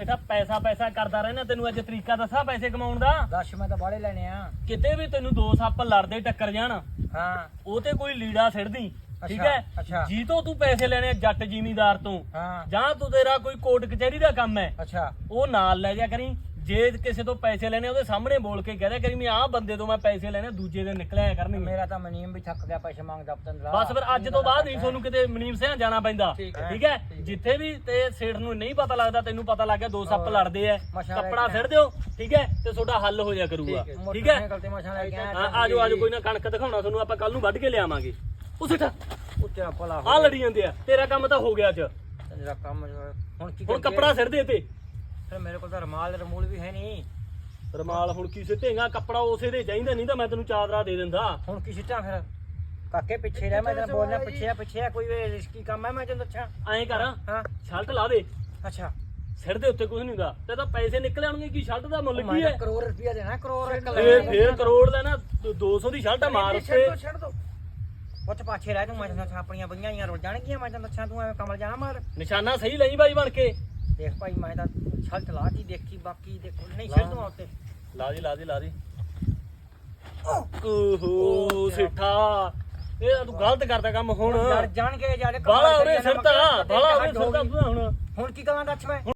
ਸਿੱਧਾ ਪੈਸਾ ਪੈਸਾ ਕਰਦਾ ਰਹਿਣਾ ਤੈਨੂੰ ਅੱਜ ਤਰੀਕਾ ਦੱਸਾਂ ਪੈਸੇ ਕਮਾਉਣ ਦਾ? ਦੱਸ ਮੈਂ ਤਾਂ ਬਾੜੇ ਲੈਣੇ ਆ। ਕਿਤੇ ਵੀ ਤੈਨੂੰ ਦੋ ਸੱਪ ਲੜਦੇ ਟੱਕਰ ਜਾਣ ਹਾਂ। ਉਹ ਤੇ ਕੋਈ ਲੀੜਾ ਸਿੜਦੀ ਠੀਕ ਹੈ। ਜੀ ਤੋਂ ਤੂੰ ਪੈਸੇ ਲੈਣੇ ਆ ਜੱਟ ਜ਼ਿਮੀਂਦਾਰ ਤੋਂ। ਹਾਂ। ਜਾਂ ਤੂੰ ਤੇਰਾ ਕੋਈ ਕੋਰਟ ਕਚਹਿਰੀ ਦਾ ਕੰਮ ਹੈ ਅੱਛਾ। ਉਹ ਨਾਲ ਲੈ ਜਾ ਕਰੀ। ਜੇ ਕਿਸੇ ਤੋਂ ਪੈਸੇ ਲੈਣੇ ਉਹਦੇ ਸਾਹਮਣੇ ਬੋਲ ਕੇ ਕਹਿ ਕਰੀ ਮੈਂ ਆਹ ਬੰਦੇ ਤੋਂ ਮੈਂ ਪੈਸੇ ਲੈਣੇ ਦੂਜੇ ਦੇ ਨਿਕਲਿਆ ਕਰਨਗੇ। ਮੇਰਾ ਤਾਂ ਮਨੀਮ ਵੀ ਥੱਕ ਗਿਆ ਪੈਸੇ ਮੰਗਦਾ ਪਤੰਦਰਾ ਬਸ ਫਿਰ ਅੱਜ ਤੋਂ ਬਾਅਦ ਨਹੀਂ ਤੁਹਾਨੂੰ ਕਿਤੇ ਮਨੀਮ ਸਿਆਂ ਜਾਣਾ ਪੈਂਦਾ। ਠੀਕ ਹੈ। ਜਿੱਥੇ ਵੀ ਤੇ ਸੇਠ ਨੂੰ ਨਹੀਂ ਪਤਾ ਲੱਗਦਾ ਤੈਨੂੰ ਪਤਾ ਲੱਗ ਗਿਆ ਦੋ ਸੱਪ। ਲੜਦੇ ਐ। ਕੱਪੜਾ ਸਿੱਟ ਦਿਓ ਠੀਕ ਹੈ? ਤੇ ਤੁਹਾਡਾ ਹੱਲ ਹੋ ਜਾ ਕਰੂਗਾ। ਠੀਕ ਹੈ ਆਜੋ ਆਜੋ ਕੋਈ ਨਾ ਕਣਕ ਦਿਖਾਉਣਾ ਤੁਹਾਨੂੰ ਆਪਾਂ ਕੱਲ ਨੂੰ ਵੱਢ ਕੇ ਲਿਆਵਾਂਗੇ। ਉਹ ਸਿੱਠ ਉੱਤੇ ਭਲਾ ਆ ਲੜੀ ਜਾਂਦੇ ਆ। ਤੇਰਾ ਕੰਮ ਤਾਂ ਹੋ ਗਿਆ ਅੱਜ। ਤੇਰਾ ਕੰਮ ਹੁਣ ਕੀ ਹੁਣ? ਕੱਪੜਾ ਸਿੱਟ ਦੇ ਤੇ ਫਿਰ ਮੇਰੇ ਕੋਲ ਤਾਂ ਰਮਾਲ ਰਮੂਲ ਵੀ ਹੈ ਨਹੀਂ। ਰਮਾਲ ਹੁਣ ਕੀ ਸਿੱਟੇਗਾ ਕੱਪੜਾ ਉਸੇ ਦੇ ਚਾਹੀਦਾ ਨਹੀਂ ਤਾਂ ਮੈਂ ਤੈਨੂੰ ਚਾਦਰਾ ਦੇ ਦਿੰਦਾ। ਹੁਣ ਕੀ ਸਿੱਟਾਂ ਫਿਰ? ਕਾਕੇ ਪਿੱਛੇ ਰਹਿ ਮੈਂ ਤੈਨੂੰ ਬੋਲਣਾ ਪਿੱਛੇ ਆ ਪਿੱਛੇ ਆ ਕੋਈ ਰਿਸਕੀ ਕੰਮ ਹੈ ਮੈਂ ਤੈਨੂੰ ਦੱਸਾਂ। ਐਂ ਕਰ ਹਾਂ। ਸ਼ਰਟ ਲਾ ਦੇ। ਅੱਛਾ। ਸਿਰ ਦੇ ਉੱਤੇ ਕੁਝ ਨਹੀਂ ਹੁੰਦਾ। ਤੇ ਤਾਂ ਪੈਸੇ ਨਿਕਲ ਆਉਣਗੇ ਕੀ? ਸ਼ਰਟ ਦਾ ਮੁੱਲ ਕੀ ਹੈ? ਕਰੋੜ ਰੁਪਇਆ ਦੇਣਾ ਕਰੋੜ ਇੱਕ ਫੇਰ ਫੇਰ ਕਰੋੜ ਦਾ ਨਾ 200 ਦੀ ਸ਼ਰਟ ਆ ਮਾਰ ਉੱਤੇ। ਛੱਡ ਦੋ। ਉੱਥੇ ਪਾਛੇ ਰਹਿ ਤੂੰ ਮੈਂ ਤੈਨੂੰ ਆਪਣੀਆਂ ਬਈਆਂ ਹੀ ਰੁੱਲ ਜਾਣਗੀਆਂ ਮੈਂ ਤੈਨੂੰ ਦੱਸਾਂ ਤੂੰ ਐਵੇਂ ਕਮਲ ਜਾਣਾ ਮਾਰ। ਨਿਸ਼ਾਨਾ ਸਹੀ ਲਈ ਬਾਈ ਬਣ ਕੇ। ਦੇਖ ਭਾਈ ਮੈਂ ਤਾਂ ਛਲਟ ਲਾਤੀ ਦੇਖੀ ਬਾਕੀ ਦੇਖੋ। ਨਹੀਂ ਛੱਡ ਦੂੰ ਉੱਤੇ ਲਾ ਦੀ ਲਾ ਦੀ ਲਾ ਦੀ ਓਹੋ ਸਿੱਠਾ। ਇਹ ਤਾਂ ਤੂੰ ਗਲਤ ਕਰਦਾ ਕੰਮ ਹੁਣ। ਜੜ ਜਾਣਗੇ ਜਦ ਬਾਲਾ ਉਹਨੇ ਸਿਰਤਾ ਬਾਲਾ ਉਹਨੇ ਸਿਰਤਾ ਹੁਣ। ਹੁਣ ਕੀ ਕਰਾਂ ਦੱਸ ਮੈਂ?